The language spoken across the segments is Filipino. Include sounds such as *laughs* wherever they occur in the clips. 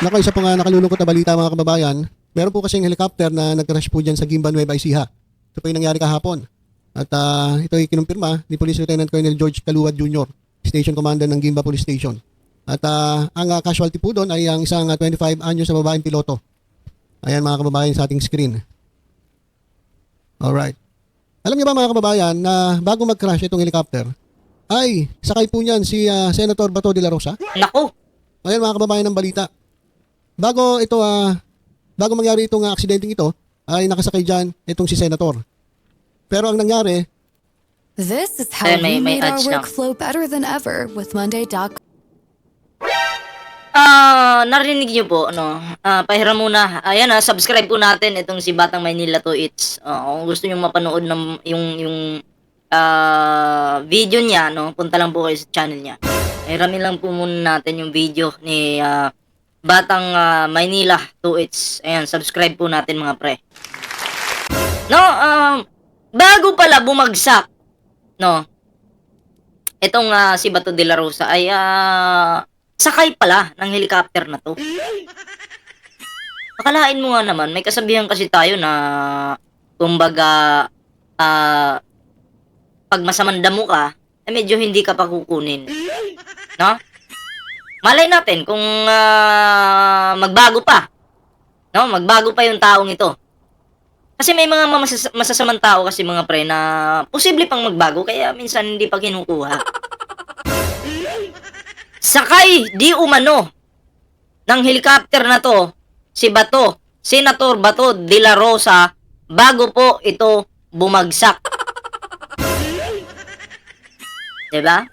Nako, isa po nga nakalulungkot na balita mga kababayan. Meron po kasing helicopter na nag-crash po dyan sa Gimba, Nueva Ecija. Ito po yung nangyari kahapon. At ah, ito ay kinumpirma ni Police Lieutenant Colonel George Caluwad Jr., Station Commander ng Gimba Police Station. At ah, ang ah, casualty po doon ay ang isang ah, 25 anyos na babaeng piloto. Ayan mga kababayan sa ating screen. Alright. Alam niyo ba mga kababayan na bago mag-crash itong helicopter, ay sakay po niyan si ah, Senator Bato de la Rosa. Naku, Ayan mga kababayan ng balita. Bago ito ah bago mangyari itong uh, aksidenteng ito, ay nakasakay diyan itong si Senator. Pero ang nangyari, This is how Ayan, may- we may made our ads work na. flow better than ever with Monday.com. ah narinig niyo po, ano, ah pahiram muna. Ayan ah, subscribe po natin itong si Batang Maynila to It's. Ah, kung gusto niyo mapanood ng yung yung ah video niya, no, punta lang po kayo sa channel niya. Pahiramin lang po muna natin yung video ni ah, Batang ah, Maynila to It's. Ayan, subscribe po natin mga pre. No, um, bago pala bumagsak, no, itong ah, si Bato de la Rosa ay ah, sakay pala ng helicopter na to. Akalain mo nga naman, may kasabihan kasi tayo na kumbaga ah, pag masamang damo ka, eh medyo hindi ka pa kukunin. No? Malay natin kung ah, magbago pa. No, magbago pa yung taong ito. Kasi may mga masas- masasamang tao kasi mga pre na posible pang magbago kaya minsan hindi pa kinukuha. Sakay di umano ng helicopter na to si Bato, Senator Bato de la Rosa bago po ito bumagsak. 'Di ba?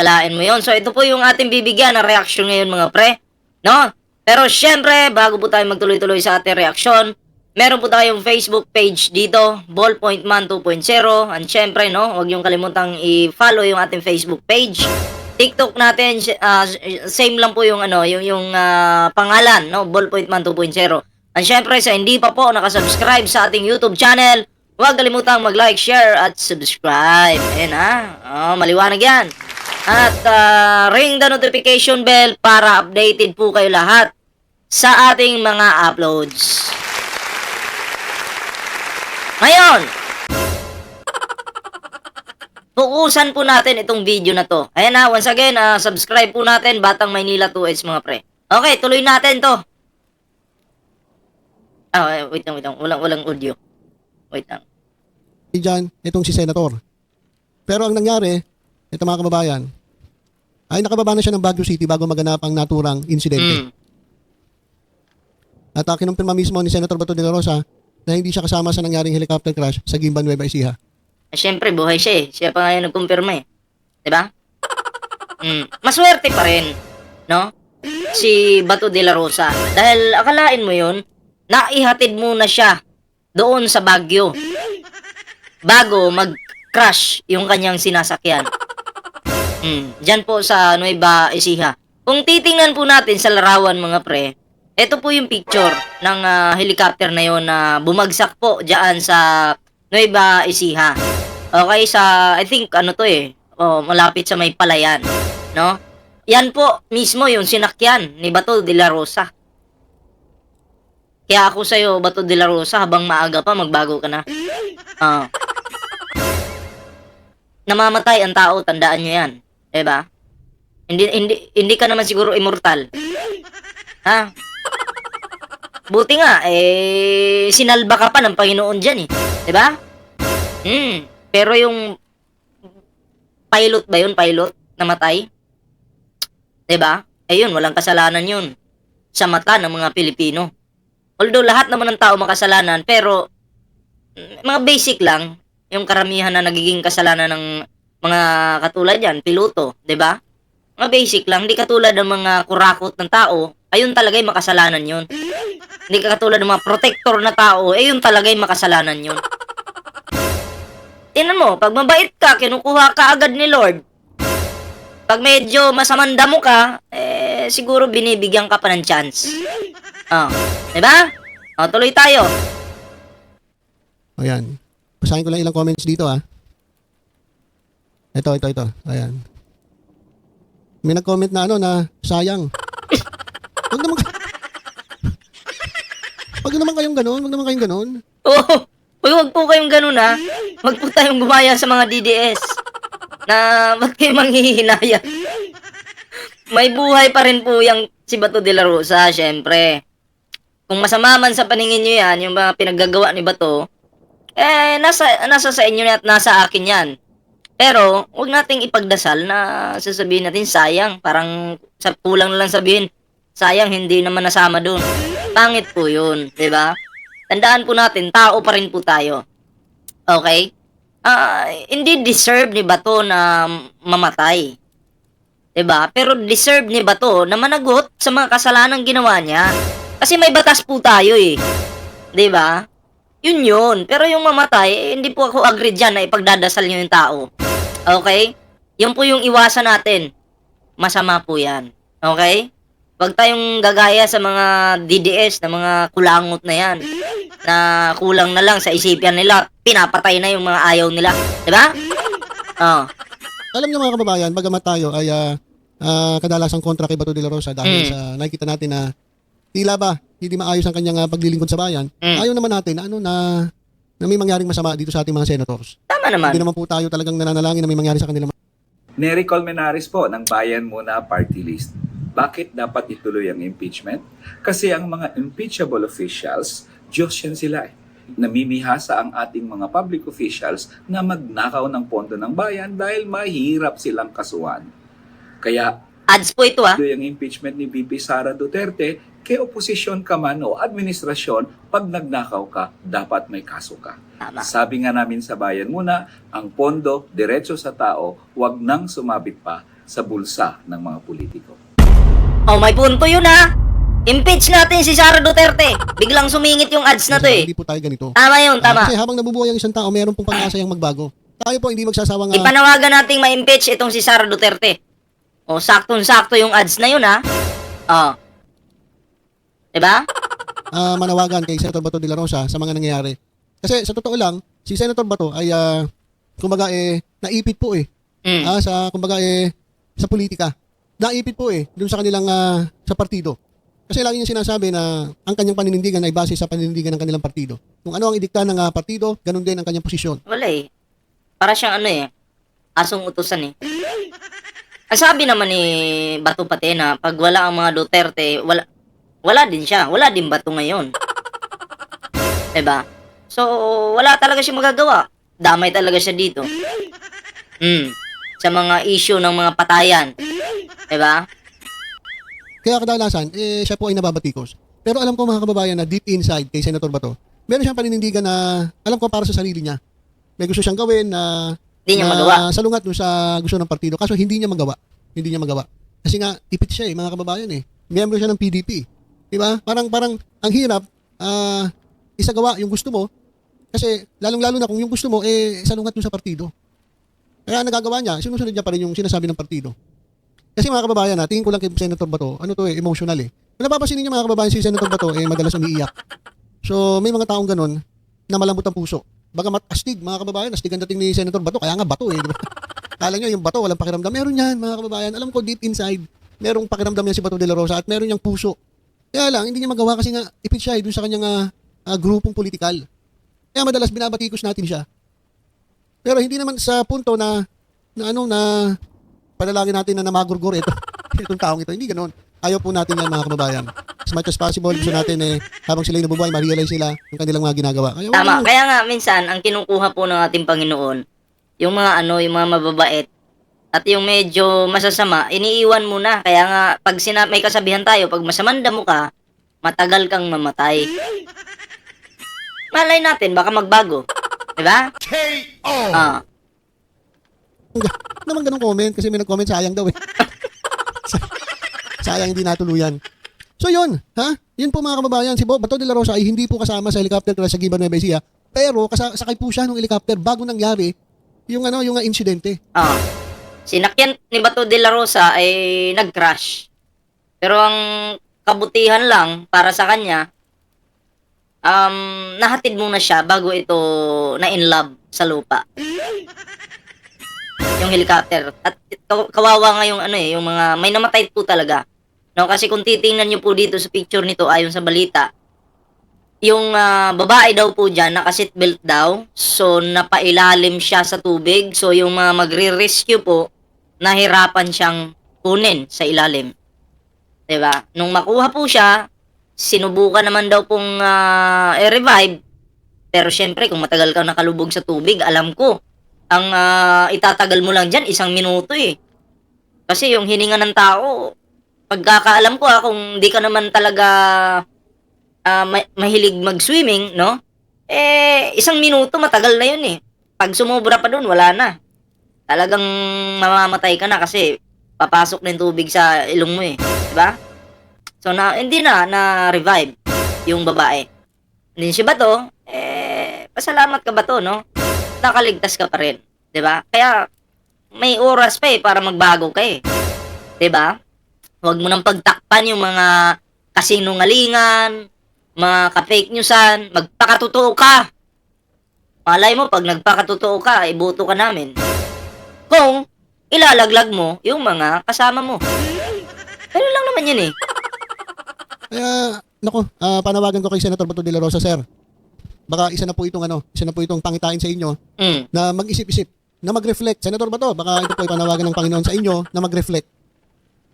Kalain mo 'yon. So ito po yung ating bibigyan ng reaksyon ngayon mga pre, no? Pero syempre, bago po tayo magtuloy-tuloy sa ating reaksyon, meron po tayong Facebook page dito, Ballpoint Man 2.0. And syempre, no, huwag yung kalimutang i-follow yung ating Facebook page. TikTok natin, ah, same lang po yung ano, yung yung ah, pangalan, no, Ballpoint Man 2.0. And syempre, sa hindi pa po nakasubscribe sa ating YouTube channel, huwag kalimutang mag-like, share, at subscribe. Ayan ha, oh, maliwanag yan. At ah, ring the notification bell para updated po kayo lahat sa ating mga uploads. Ngayon, *laughs* Pukusan po natin itong video na to. Ayan na, once again, ah, subscribe po natin Batang Maynila 2S mga pre. Okay, tuloy natin to. Ah, wait lang, wait lang. Walang, walang audio. Wait lang. diyan itong si Senator. Pero ang nangyari, ito mga kababayan, ay nakababa na siya ng Baguio City bago maganap ang naturang insidente. Mm. At uh, kinumpirma mismo ni Senator Bato de la Rosa na hindi siya kasama sa nangyaring helicopter crash sa Gimba, Nueva Ecija. Eh, Siyempre, buhay siya eh. Siya pa nga yung nagkumpirma eh. Diba? Mm. Maswerte pa rin, no? Si Bato de la Rosa. Dahil akalain mo yun, naihatid muna siya doon sa Baguio bago mag-crash yung kanyang sinasakyan. Mm. Diyan po sa Nueva Ecija. Kung titingnan po natin sa larawan mga pre, ito po yung picture ng ah, helicopter na yon na bumagsak po diyan sa Nueva Ecija. Okay, sa, I think, ano to eh, oh, malapit sa may palayan, no? Yan po, mismo yung sinakyan ni Bato de la Rosa. Kaya ako sa'yo, Bato de la Rosa, habang maaga pa, magbago ka na. Ah. Namamatay ang tao, tandaan nyo yan. Diba? Hindi, hindi, hindi ka naman siguro immortal. Ha? Buti nga, eh, sinalba ka pa ng Panginoon dyan eh. Diba? Hmm. Pero yung pilot ba yun? Pilot? Namatay? Diba? Eh yun, walang kasalanan yun. Sa mata ng mga Pilipino. Although lahat naman ng tao makasalanan, pero mm, mga basic lang, yung karamihan na nagiging kasalanan ng mga katulad yan, piloto, 'di ba? Mga basic lang, hindi katulad ng mga kurakot ng tao, ayun talaga yung makasalanan yun. Hindi ka katulad ng mga protector na tao, eh yun talaga yung makasalanan yun. Tingnan mo, pag mabait ka, kinukuha ka agad ni Lord. Pag medyo masamanda mo ka, eh siguro binibigyan ka pa ng chance. Oh, 'di ba? Oh, tuloy tayo. Ayan. Basahin ko lang ilang comments dito ah. Ito, ito, ito. Ayan. May nag-comment na ano na sayang. Huwag naman, Wag naman kayong ganun, wag naman kayong ganun. Oo. Uy, wag po kayong ganun ha. Wag po tayong gumaya sa mga DDS. Na ba't kayo manghihinaya? May buhay pa rin po yung si Bato de la Rosa, syempre. Kung masama man sa paningin nyo yan, yung mga pinaggagawa ni Bato, eh, nasa, nasa sa inyo na at nasa akin yan. Pero, wag nating ipagdasal na sasabihin natin sayang. Parang sa, kulang lang sabihin, sayang hindi naman nasama doon. Pangit po yun, di ba? Tandaan po natin, tao pa rin po tayo. Okay? Ah, hindi deserve ni Bato na mamatay. 'Di ba? Pero deserve ni Bato na managot sa mga kasalanan ginawa niya. Kasi may batas po tayo eh. 'Di ba? Yun yun. Pero yung mamatay, eh, hindi po ako agree dyan na ipagdadasal niyo yung tao. Okay? Yun po yung iwasan natin. Masama po yan. Okay? Huwag tayong gagaya sa mga DDS na mga kulangot na yan. Na kulang na lang sa isipan nila. Pinapatay na yung mga ayaw nila. Diba? Oh. Alam niyo mga kababayan, bagamat tayo ay ah, ah, kadalasang kontra kay Bato de la Rosa dahil Mm. sa nakikita natin na tila ba hindi maayos ang kanyang ah, paglilingkod sa bayan. Mm. Ayaw naman natin na ano na na may mangyaring masama dito sa ating mga senators. Tama naman. Hindi naman po tayo talagang nananalangin na may mangyari sa kanila. Nery Colmenares po ng Bayan Muna Party List. Bakit dapat ituloy ang impeachment? Kasi ang mga impeachable officials, Diyos yan sila eh. Namimihasa ang ating mga public officials na magnakaw ng pondo ng bayan dahil mahirap silang kasuhan. Kaya Ads po ito ah. ituloy ang impeachment ni VP Sara Duterte, kay oposisyon ka man o administrasyon, pag nagnakaw ka, dapat may kaso ka. Tama. Sabi nga namin sa bayan muna, ang pondo, diretso sa tao, wag nang sumabit pa sa bulsa ng mga politiko. Oh, may punto yun ha. Impeach natin si Sara Duterte. Biglang sumingit yung ads na to eh. Hindi po tayo ganito. Tama yun, Ah, tama. kasi habang nabubuhay ang isang tao, meron pong pag-asa yung magbago. Tayo po hindi magsasawang ah, Ipanawagan nating ma-impeach itong si Sara Duterte. O, saktong-sakto yung ads na yun, ha? O. Diba? *laughs* ah, manawagan kay Senator Bato de la Rosa sa mga nangyayari. Kasi sa totoo lang, si Senator Bato ay ah, kumbaga eh naipit po eh Mm. ah, sa kumbaga eh sa politika. Naipit po eh dun sa kanilang ah, sa partido. Kasi lagi niya sinasabi na ang kanyang paninindigan ay base sa paninindigan ng kanilang partido. Kung ano ang idikta ng ah, partido, ganun din ang kanyang posisyon. Wala eh. Para siyang ano eh. Asong utusan eh. Ang sabi naman ni Bato Patena, pag wala ang mga Duterte, wala, wala din siya. Wala din Bato ngayon. *laughs* Diba? So, wala talaga siya magagawa. Damay talaga siya dito. Hmm. Sa mga issue ng mga patayan. Diba? Kaya kadalasan, eh, siya po ay nababatikos. Pero alam ko mga kababayan na deep inside kay Senator Bato, meron siyang paninindigan na alam ko para sa sarili niya. May gusto siyang gawin na Hindi niya na magawa. salungat doon sa gusto ng partido. Kaso hindi niya magawa. Hindi niya magawa. Kasi nga, ipit siya eh, mga kababayan eh. Miyembro siya ng PDP. Di ba? Parang, parang, ang hirap, ah, isagawa yung gusto mo. Kasi, lalong-lalo na kung yung gusto mo, eh, salungat doon sa partido. Kaya nagagawa niya, sinusunod niya pa rin yung sinasabi ng partido. Kasi mga kababayan, na, tingin ko lang kay Senator Bato, ano to eh, emotional eh. Kung napapansin niyo mga kababayan, si Senator Bato, eh, madalas umiiyak. So, may mga taong ganun na malambot ang puso. Bagamat astig, mga kababayan, astig ang dating ni Senator Bato, kaya nga bato eh. Di ba? *laughs* Kala nyo, yung bato, walang pakiramdam. Meron yan, mga kababayan. Alam ko, deep inside, merong pakiramdam yan si Bato de la Rosa at meron niyang puso. Kaya lang, hindi niya magawa kasi nga, ipit siya eh, dun sa kanyang ah, ah, grupong politikal. Kaya madalas binabatikos natin siya. Pero hindi naman sa punto na, na ano, na panalangin natin na namagurgur ito. *laughs* Itong taong ito. Hindi ganoon. Ayaw po natin yan mga kababayan. As much as possible, gusto natin eh, habang sila nabubuhay, ma-realize sila yung kanilang mga ginagawa. Kaya, Tama. Kaya nga, minsan, ang kinukuha po ng ating Panginoon, yung mga ano, yung mga mababait, at yung medyo masasama, iniiwan muna. Kaya nga, pag sina may kasabihan tayo, pag masamanda mo ka, matagal kang mamatay. Malay natin, baka magbago. Diba? Ah, naman ganun comment kasi may nag-comment sayang daw eh. *laughs* sayang hindi natuluyan. So yun, ha? Yun po mga kababayan, si Bo- Bato de la Rosa ay hindi po kasama sa helicopter crash sa Giban Nueva Ecija, pero kasa- sakay po siya ng helicopter bago nangyari yung ano, yung uh, insidente. ah. Sinakyan ni Bato de la Rosa ay nag-crash. Pero ang kabutihan lang para sa kanya, um, nahatid muna siya bago ito na in love sa lupa. yung helicopter. At kaw- kawawa nga yung ano eh, yung mga may namatay po talaga. No, kasi kung titingnan niyo po dito sa picture nito ayon sa balita, yung ah, babae daw po dyan, naka-seatbelt daw. So, napailalim siya sa tubig. So, yung mga magre-rescue po, nahirapan siyang kunin sa ilalim. ba? Nung makuha po siya, sinubukan naman daw pong ah, i-revive. Pero syempre, kung matagal kang nakalubog sa tubig, alam ko, ang ah, itatagal mo lang dyan, isang minuto eh. Kasi yung hininga ng tao, pagkakaalam ko ah, kung di ka naman talaga ma- mahilig mag-swimming, no? Eh, isang minuto matagal na yun eh. Pag sumobra pa dun, wala na. Talagang mamamatay ka na kasi papasok na yung tubig sa ilong mo eh. Diba? So, na, hindi na na-revive yung babae. Hindi si Bato, eh, pasalamat ka ba to, no? Nakaligtas ka pa rin. 'di ba? Kaya, may oras pa eh para magbago ka eh. 'Di ba? Huwag mo nang pagtakpan yung mga kasinungalingan, mga ka-fake newsan, magpakatotoo ka. Malay mo, pag nagpakatotoo ka, iboto ka namin. Kung ilalaglag mo yung mga kasama mo. Ano lang naman yun eh. Kaya, nako, ah, panawagan ko kay Senator Bato de la Rosa, sir. Baka isa na po itong ano, isa na po itong pangitain sa inyo Mm. na mag-isip-isip, na mag-reflect. Senator Bato, baka ito po ay panawagan ng Panginoon sa inyo na mag-reflect.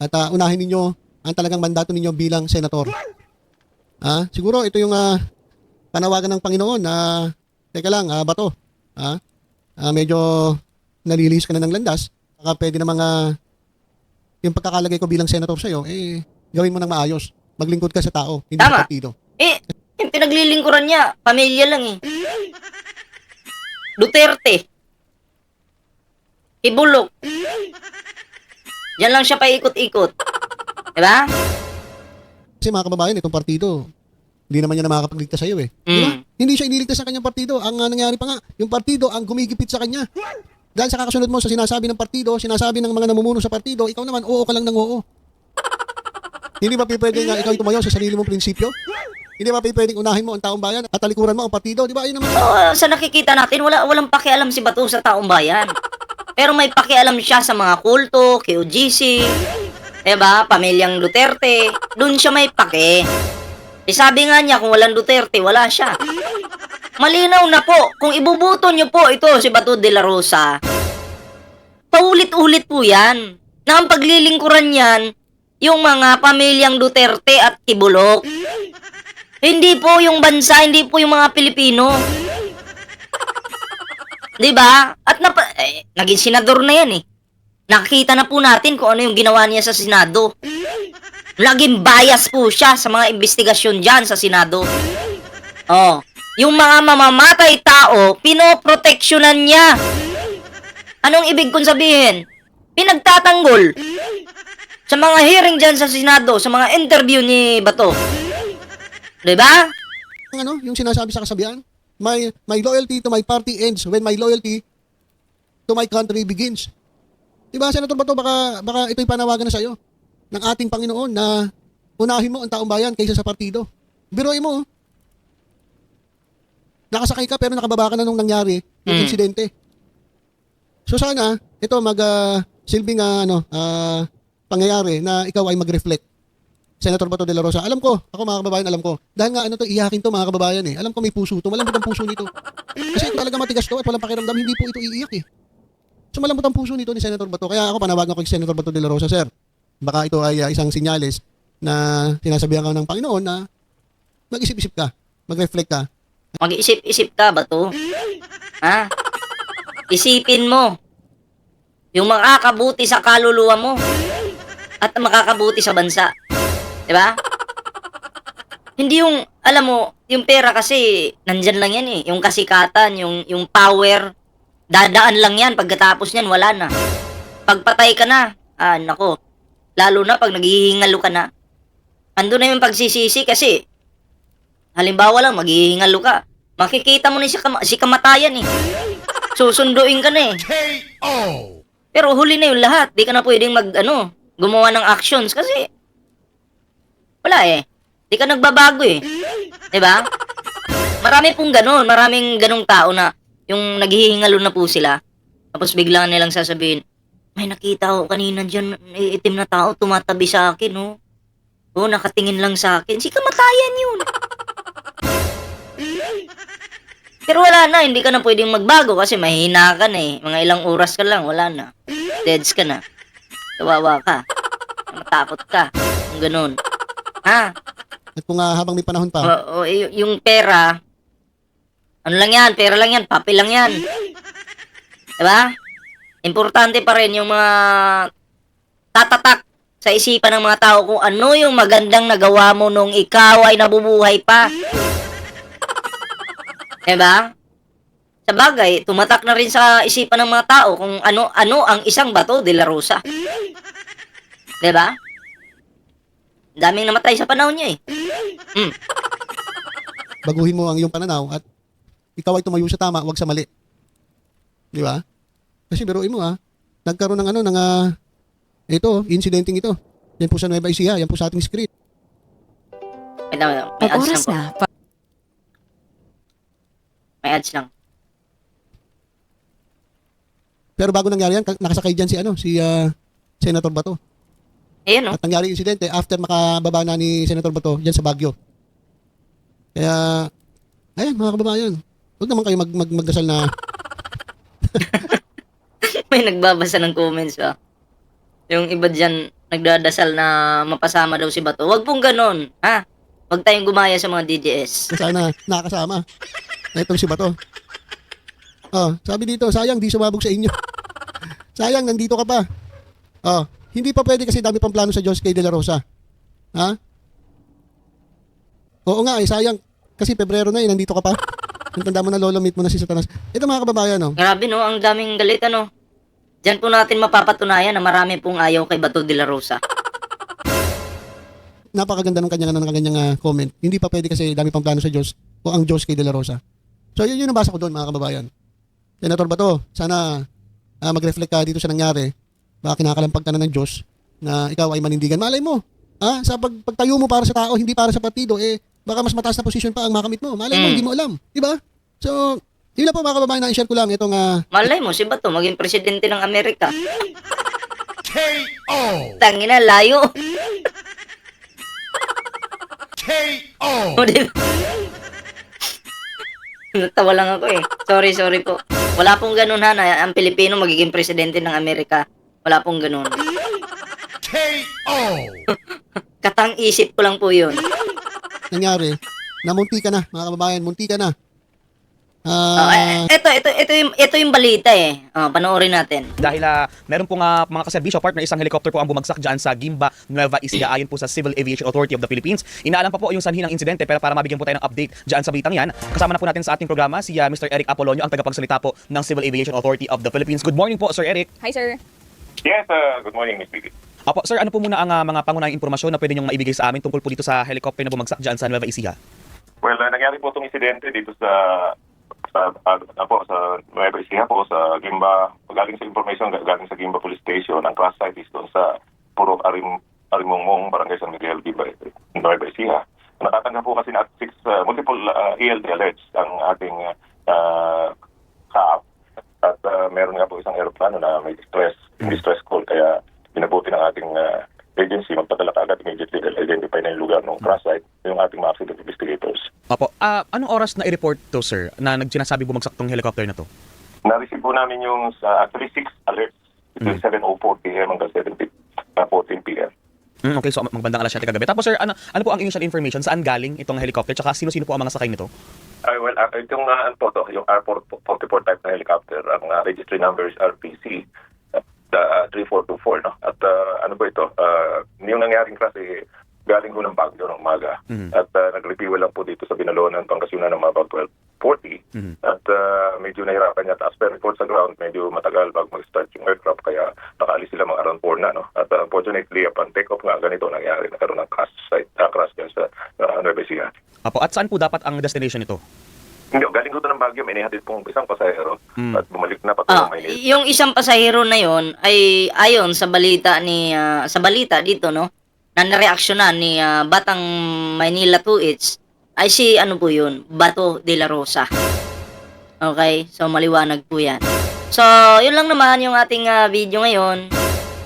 At ah, unahin ninyo ang talagang mandato ninyo bilang senator. Ah, siguro ito yung ah, panawagan ng Panginoon na teka lang, ah, Bato. Ah, ah, medyo nalilihis ka na ng landas. Baka pwede na mga yung pagkakalagay ko bilang senator sa iyo, eh gawin mo ng maayos. Maglingkod ka sa tao, hindi Tama. sa partido. Eh, yung pinaglilingkuran niya, pamilya lang eh. Duterte. Ibulok. Diyan lang siya paikot-ikot. Diba? Kasi mga kababayan, itong partido, hindi naman niya na makakapagligtas sa iyo eh. Di ba? Mm. Hindi siya iniligtas sa kanyang partido. Ang ah, nangyari pa nga, yung partido ang gumigipit sa kanya. Dahil sa kakasunod mo sa sinasabi ng partido, sinasabi ng mga namumuno sa partido, ikaw naman, oo ka lang ng oo. Hindi ba pwede nga ikaw tumayo sa sarili mong prinsipyo? Hindi ba pwedeng unahin mo ang taong bayan at talikuran mo ang partido? Di ba? Ayun naman. Oo, sa nakikita natin, wala, walang pakialam si Bato sa taong bayan. Pero may pakialam siya sa mga kulto, QGC, diba? Pamilyang Duterte. Doon siya may pake. Eh, sabi nga niya, kung walang Duterte, wala siya. Malinaw na po, kung ibubuto niyo po ito si Bato de la Rosa, paulit-ulit po yan. Na ang paglilingkuran yan, yung mga pamilyang Duterte at Tibulok. Hindi po yung bansa, hindi po yung mga Pilipino. 'Di ba? At napa, eh, naging senador na 'yan eh. Nakita na po natin kung ano yung ginawa niya sa Senado. Laging bias po siya sa mga investigasyon diyan sa Senado. Oh, yung mga mamamatay tao, pinoproteksyonan niya. Anong ibig kong sabihin? Pinagtatanggol. Sa mga hearing dyan sa Senado, sa mga interview ni Bato. ba? Ang ano, yung sinasabi sa kasabihan, my, my loyalty to my party ends when my loyalty to my country begins. Diba, Senator Bato, baka, baka ito'y panawagan na sa'yo ng ating Panginoon na unahin mo ang taong bayan kaysa sa partido. Biroin mo, oh. nakasakay ka pero nakababa ka na nung nangyari yung Mm. insidente. So sana, ito mag ah, silbing ah, ano, ah, pangyayari na ikaw ay mag-reflect. Senator Bato de la Rosa, alam ko, ako mga kababayan, alam ko. Dahil nga ano to, iyakin to mga kababayan eh. Alam ko may puso to, malambot ang puso nito. Kasi ito talaga matigas to at walang pakiramdam, hindi po ito iiyak eh. So ang puso nito ni Senator Bato. Kaya ako panawagan ko kay Senator Bato de la Rosa, sir. Baka ito ay ah, isang sinyales na sinasabihan ka ng Panginoon na mag-isip-isip ka, mag-reflect ka. Mag-isip-isip ka ba to? Ha? Isipin mo. Yung makakabuti sa kaluluwa mo. At makakabuti sa bansa. Di ba? Hindi yung, alam mo, yung pera kasi, nandyan lang yan eh. Yung kasikatan, yung, yung power, dadaan lang yan. Pagkatapos yan, wala na. Pagpatay ka na, ah, nako. Lalo na pag naghihingalo ka na. Ando na yung pagsisisi kasi, Halimbawa lang, maghihingalo ka. Makikita mo na si, kama- si kamatayan eh. Susunduin ka na eh. Pero huli na yung lahat. Di ka na pwedeng mag, ano, gumawa ng actions kasi wala eh. Di ka nagbabago eh. 'Di ba? Marami pong ganun. Maraming ganung tao na yung naghihingalo na po sila. Tapos biglang nilang sasabihin, may nakita ko kanina dyan, may itim na tao tumatabi sa akin, oh. Oh, nakatingin lang sa akin. Si kamatayan yun. Pero wala na, hindi ka na pwedeng magbago kasi mahina ka na eh. Mga ilang oras ka lang, wala na. Deads ka na. Kawawa ka. Matakot ka. Kung ganun. Ha? At kung ah, habang may panahon pa, O, o, y- yung pera, ano lang yan, pera lang yan, papel lang yan. Diba? Importante pa rin yung mga tatatak sa isipan ng mga tao kung ano yung magandang nagawa mo nung ikaw ay nabubuhay pa. Diba? Sa bagay, tumatak na rin sa isipan ng mga tao kung ano ano ang isang bato de la Rosa. Diba? Daming namatay sa panahon niya eh. Mm. baguhin mo ang iyong pananaw at ikaw ay tumayo sa tama, wag sa mali. Di ba? Kasi biruin mo ah, nagkaroon ng ano, ng ah, ito, incidenting ito. Yan po sa Nueva Ecija, yan po sa ating script. Wait lang, wait lang. May ads lang oras po. na. Pa- May ads lang. Pero bago nangyari yan, ka- nakasakay dyan si ano, si ah, Senator Bato. Ayun, no? At nangyari yung insidente after makababa na ni Senator Bato dyan sa Baguio. Kaya, ayan mga kababayan, huwag naman kayo mag, mag, magdasal na *laughs* May nagbabasa ng comments, ah. Yung iba dyan, nagdadasal na mapasama daw si Bato. Huwag pong ganon, ha? Huwag tayong gumaya sa mga DJS. sana nakakasama na itong si Bato. Oh, sabi dito, sayang di sumabog sa inyo. *laughs* sayang, nandito ka pa. Oh, hindi pa pwede kasi dami pang plano sa Diyos kay De La Rosa. Ha? Oo nga, eh, sayang. Kasi Pebrero na eh, nandito ka pa. Ang tanda mo na lolo, meet mo na si Satanas. Ito mga kababayan, oh. Grabe, no? Ang daming galit, ano? Diyan po natin mapapatunayan na marami pong ayaw kay Bato de la Rosa. napakaganda ng kanyang, ng kanyang ah, comment. Hindi pa pwede kasi dami pang plano sa Diyos o ang Diyos kay De La Rosa. So yun yung nabasa ko doon mga kababayan. Senator Bato, sana ah, mag-reflect ka dito sa nangyari. Baka kinakalampag ka na ng Diyos na ikaw ay manindigan. Malay mo, ah, sa pag, pagtayo mo para sa tao, hindi para sa partido, eh, baka mas mataas na posisyon pa ang makamit mo. Malay mo, Mm. hindi mo alam. Di ba? So, yun lang po mga kababayan na i-share ko lang itong ah, Malay mo, si Bato, maging presidente ng Amerika. K.O. Tangina, layo. K.O. *laughs* Natawa lang ako eh. Sorry, sorry po. Wala pong ganun ha, na ang Pilipino magiging presidente ng Amerika. Wala pong ganun. K.O. *laughs* Katang isip ko lang po yun. Nangyari na munti ka na, mga kababayan, munti ka na. Oh, Ah, eh, ito, ito, ito, yung, ito yung balita eh. Oh, panoorin natin. Dahil ah, meron pong ah, mga kaserbisyo, partner, isang helicopter po ang bumagsak dyan sa Gimba, Nueva Ecija ayon po sa Civil Aviation Authority of the Philippines. Inaalam pa po yung sanhi ng insidente pero para mabigyan po tayo ng update dyan sa balitang yan, kasama na po natin sa ating programa si ah, Mr. Eric Apolonio, ang tagapagsalita po ng Civil Aviation Authority of the Philippines. Good morning po, Sir Eric. Hi, sir. Yes, uh, good morning, Ms. Bibi. Apo, sir, ano po muna ang ah, mga pangunahing impormasyon na pwede niyong maibigay sa amin tungkol po dito sa helicopter na bumagsak dyan sa Nueva Ecija? Well, uh, nangyari po itong insidente dito sa sa uh, po sa Nueva Ecija po sa Gimba galing sa information galing sa Gimba Police Station ang crash site is doon sa Purok Arim Arimongmong Barangay San Miguel Gimba Nueva Ecija. Nakatanggap po kasi na at six uh, multiple uh, ELD alerts ang ating uh, CAAP at uh, meron nga po isang aeroplano na may distress distress call kaya ating uh, agency magpadala agad immediately dahil identify na yung lugar ng crash site yung ating mga accident investigators. Apo, ah, anong oras na i-report to, sir, na nagsinasabi bumagsak tong helicopter na to? Na-receive po namin yung sa 36 alerts between 7.04 p.m. hanggang 7 p- uh, 14 p.m. Mm, okay, so magbandang alas 7 kagabi. Tapos, sir, ano, ano po ang initial information? Saan galing itong helicopter? Tsaka sino-sino po ang mga sakay nito? Uh, well, uh, itong uh, ano po to, yung R44 type na helicopter, ang uh, registry number is RPC uh, uh, 3424. No? At uh, ano ba ito? Uh, yung nangyaring crash eh, galing ko ng Baguio ng umaga. Mhm. At uh, nag-refuel lang po dito sa Binalonan, Pangasinan ng mga about 1240. Mhm. At uh, medyo nahirapan niya. As per report sa ground, medyo matagal bago mag-start yung aircraft. Kaya nakaalis sila mga around 4 na. No? At uh, fortunately, upon take-off nga, ganito nangyari. Nagkaroon ng crash site, uh, crash dyan sa uh, Nueva Ecija. Apo, at saan po dapat ang destination nito? Hindi, galing ko ng Baguio, may nihatid pong isang pasahero Mm. at bumalik na Ah, patungo Maynila. yung isang pasahero na yon ay ayon sa balita ni ah, sa balita dito no na nareaksyonan ni ah, Batang Maynila 2H ay si ano po yun Bato de la Rosa. Okay? So maliwanag po 'yan. So, yun lang naman yung ating ah, video ngayon.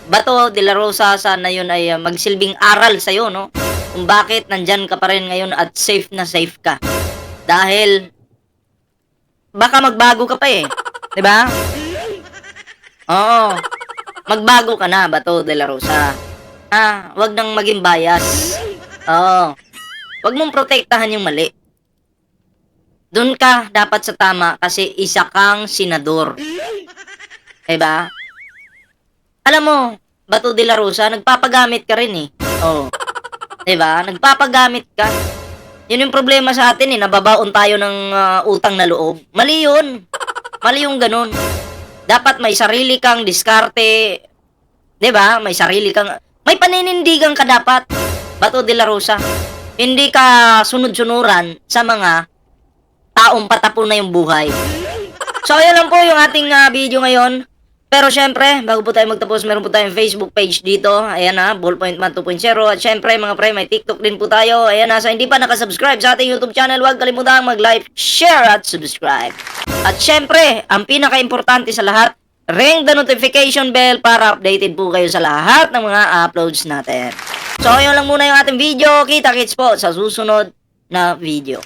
Bato de la Rosa sana yun ay ah, magsilbing aral sa no? Kung bakit nandyan ka pa rin ngayon at safe na safe ka. Dahil, baka magbago ka pa eh. ba? Oo. Magbago ka na, Bato de la Rosa. Ah, wag nang maging bias. Oo. Wag mong protektahan yung mali. Doon ka dapat sa tama kasi isa kang senador. Diba? Alam mo, Bato de la Rosa, nagpapagamit ka rin eh. Oo. Diba? Nagpapagamit ka. Yun yung problema sa atin eh. Nababaon tayo ng ah, utang na loob. Mali yun. Mali yung ganun. Dapat may sarili kang diskarte. 'Di ba? May sarili kang may paninindigan ka dapat. Bato de la Rosa. Hindi ka sunod-sunuran sa mga taong patapon na yung buhay. So, ayan lang po yung ating ah, video ngayon. Pero syempre, bago po tayo magtapos, meron po tayong Facebook page dito. Ayan na, Ballpoint Man 2.0. At syempre, mga pre, may TikTok din po tayo. Ayan na, sa hindi pa nakasubscribe sa ating YouTube channel, huwag kalimutang mag-like, share, at subscribe. At syempre, ang pinaka-importante sa lahat, ring the notification bell para updated po kayo sa lahat ng mga uploads natin. So, yun lang muna yung ating video. Kita-kits po sa susunod na video.